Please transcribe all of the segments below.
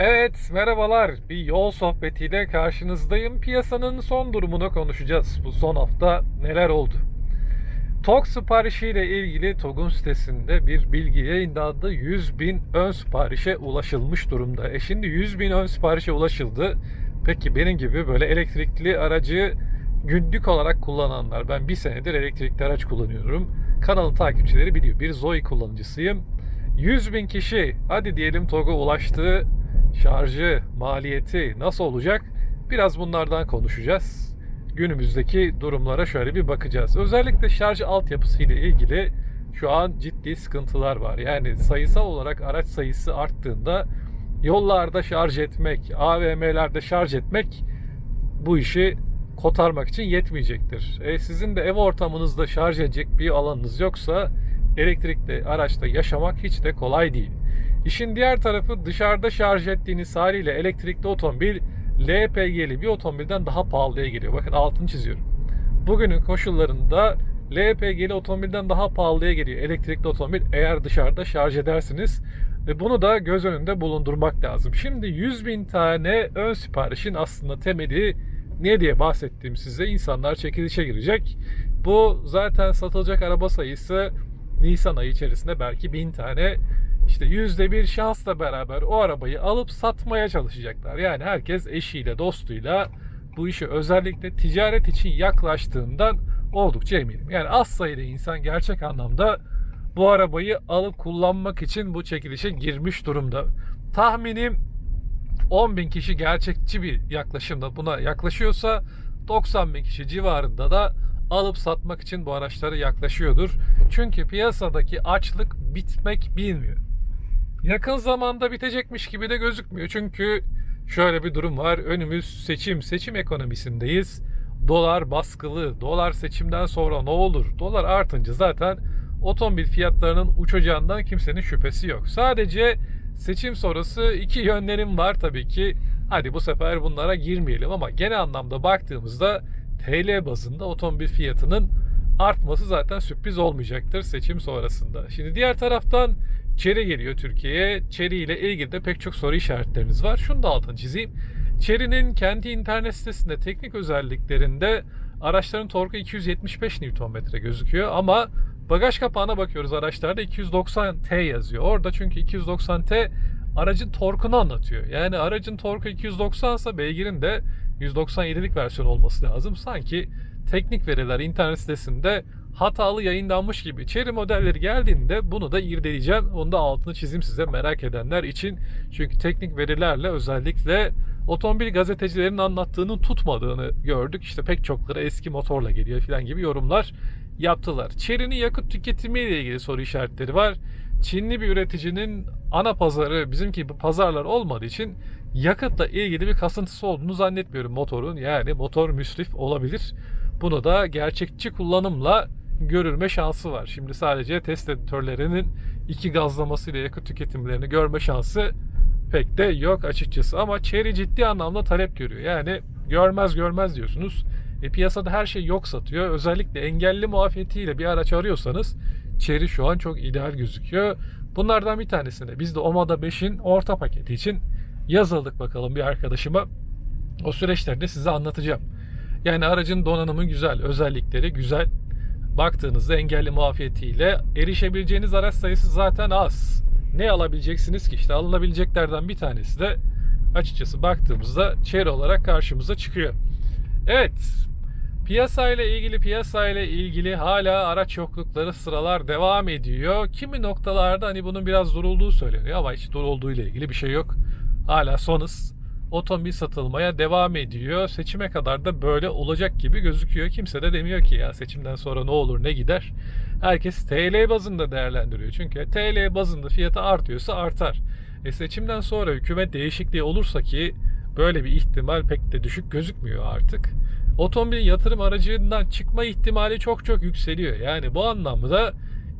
Evet, merhabalar. Bir yol sohbetiyle karşınızdayım. Piyasanın son durumunu konuşacağız. Bu son hafta neler oldu? TOG siparişiyle ilgili TOG'un sitesinde bir bilgi yayınlandı. 100 bin ön siparişe ulaşılmış durumda. E şimdi 100 bin ön siparişe ulaşıldı. Peki benim gibi böyle elektrikli aracı günlük olarak kullananlar. Ben bir senedir elektrikli araç kullanıyorum. Kanalın takipçileri biliyor. Bir Zoe kullanıcısıyım. 100 bin kişi hadi diyelim TOG'a ulaştı. Şarjı, maliyeti nasıl olacak? Biraz bunlardan konuşacağız. Günümüzdeki durumlara şöyle bir bakacağız. Özellikle şarj altyapısı ile ilgili şu an ciddi sıkıntılar var. Yani sayısal olarak araç sayısı arttığında yollarda şarj etmek, AVM'lerde şarj etmek bu işi kotarmak için yetmeyecektir. E sizin de ev ortamınızda şarj edecek bir alanınız yoksa elektrikli araçta yaşamak hiç de kolay değil. İşin diğer tarafı dışarıda şarj ettiğiniz haliyle elektrikli otomobil LPG'li bir otomobilden daha pahalıya geliyor. Bakın altını çiziyorum. Bugünün koşullarında LPG'li otomobilden daha pahalıya geliyor elektrikli otomobil eğer dışarıda şarj edersiniz. Ve bunu da göz önünde bulundurmak lazım. Şimdi 100 bin tane ön siparişin aslında temeli ne diye bahsettiğim size insanlar çekilişe girecek. Bu zaten satılacak araba sayısı Nisan ayı içerisinde belki bin tane işte yüzde bir şansla beraber o arabayı alıp satmaya çalışacaklar. Yani herkes eşiyle dostuyla bu işi özellikle ticaret için yaklaştığından oldukça eminim. Yani az sayıda insan gerçek anlamda bu arabayı alıp kullanmak için bu çekilişe girmiş durumda. Tahminim 10 bin kişi gerçekçi bir yaklaşımda buna yaklaşıyorsa 90 bin kişi civarında da alıp satmak için bu araçları yaklaşıyordur. Çünkü piyasadaki açlık bitmek bilmiyor. Yakın zamanda bitecekmiş gibi de gözükmüyor. Çünkü şöyle bir durum var. Önümüz seçim, seçim ekonomisindeyiz. Dolar baskılı. Dolar seçimden sonra ne olur? Dolar artınca zaten otomobil fiyatlarının uçacağından kimsenin şüphesi yok. Sadece seçim sonrası iki yönlerim var tabii ki. Hadi bu sefer bunlara girmeyelim ama genel anlamda baktığımızda TL bazında otomobil fiyatının artması zaten sürpriz olmayacaktır seçim sonrasında. Şimdi diğer taraftan Chery geliyor Türkiye'ye. Chery ile ilgili de pek çok soru işaretleriniz var. Şunu da altını çizeyim. Chery'nin kendi internet sitesinde teknik özelliklerinde araçların torku 275 Nm gözüküyor ama bagaj kapağına bakıyoruz araçlarda 290T yazıyor. Orada çünkü 290T aracın torkunu anlatıyor. Yani aracın torku 290 ise beygirin de 197'lik versiyon olması lazım. Sanki teknik veriler internet sitesinde hatalı yayınlanmış gibi. Chery modelleri geldiğinde bunu da irdeleyeceğim. Onu da altını çizeyim size merak edenler için. Çünkü teknik verilerle özellikle otomobil gazetecilerinin anlattığının tutmadığını gördük. İşte pek çokları eski motorla geliyor falan gibi yorumlar yaptılar. Chery'nin yakıt tüketimi ile ilgili soru işaretleri var. Çinli bir üreticinin ana pazarı bizimki pazarlar olmadığı için yakıtla ilgili bir kasıntısı olduğunu zannetmiyorum motorun. Yani motor müsrif olabilir. Bunu da gerçekçi kullanımla görülme şansı var. Şimdi sadece test editörlerinin iki gazlamasıyla yakıt tüketimlerini görme şansı pek de yok açıkçası. Ama Chery ciddi anlamda talep görüyor. Yani görmez görmez diyorsunuz. E, piyasada her şey yok satıyor. Özellikle engelli muafiyetiyle bir araç arıyorsanız Chery şu an çok ideal gözüküyor. Bunlardan bir tanesine biz de Omada 5'in orta paketi için yazıldık bakalım bir arkadaşıma. O süreçleri de size anlatacağım. Yani aracın donanımı güzel, özellikleri güzel. Baktığınızda engelli muafiyetiyle erişebileceğiniz araç sayısı zaten az. Ne alabileceksiniz ki? İşte alınabileceklerden bir tanesi de açıkçası baktığımızda Chery olarak karşımıza çıkıyor. Evet, Piyasayla ilgili piyasayla ilgili hala araç yoklukları sıralar devam ediyor. Kimi noktalarda hani bunun biraz durulduğu söyleniyor ama hiç durulduğu ile ilgili bir şey yok. Hala sonuz otomobil satılmaya devam ediyor. Seçime kadar da böyle olacak gibi gözüküyor. Kimse de demiyor ki ya seçimden sonra ne olur ne gider. Herkes TL bazında değerlendiriyor. Çünkü TL bazında fiyatı artıyorsa artar. E seçimden sonra hükümet değişikliği olursa ki böyle bir ihtimal pek de düşük gözükmüyor artık otomobil yatırım aracından çıkma ihtimali çok çok yükseliyor. Yani bu anlamda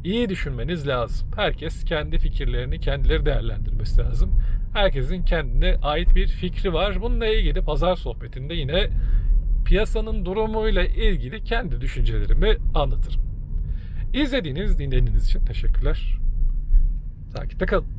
iyi düşünmeniz lazım. Herkes kendi fikirlerini kendileri değerlendirmesi lazım. Herkesin kendine ait bir fikri var. Bununla ilgili pazar sohbetinde yine piyasanın durumuyla ilgili kendi düşüncelerimi anlatırım. İzlediğiniz, dinlediğiniz için teşekkürler. Takipte kalın.